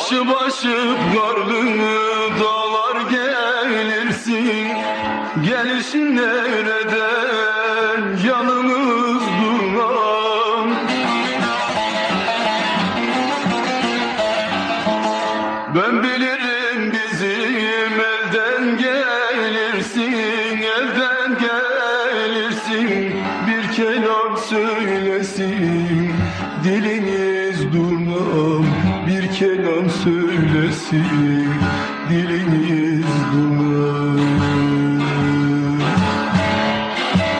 Aşıp aşıp gardını dağlar gelirsin. Gelişin evreden yalnız durmam Ben bilirim bizim elden gelirsin Elden gelirsin. Bir kelam söylesin Diliniz durmam durnam